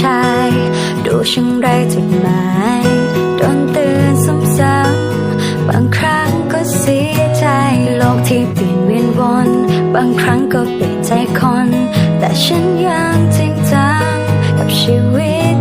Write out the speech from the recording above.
ชาย ดูช่างไรจุดหมายโดนเตือนซ้ำๆบางครั้งก็เสียใจ โลกที่เปลี่ยนเวียนวนบางครั้งก็เปลี่ยนใจคน แต่ฉันยังจริงจังกับชีวิต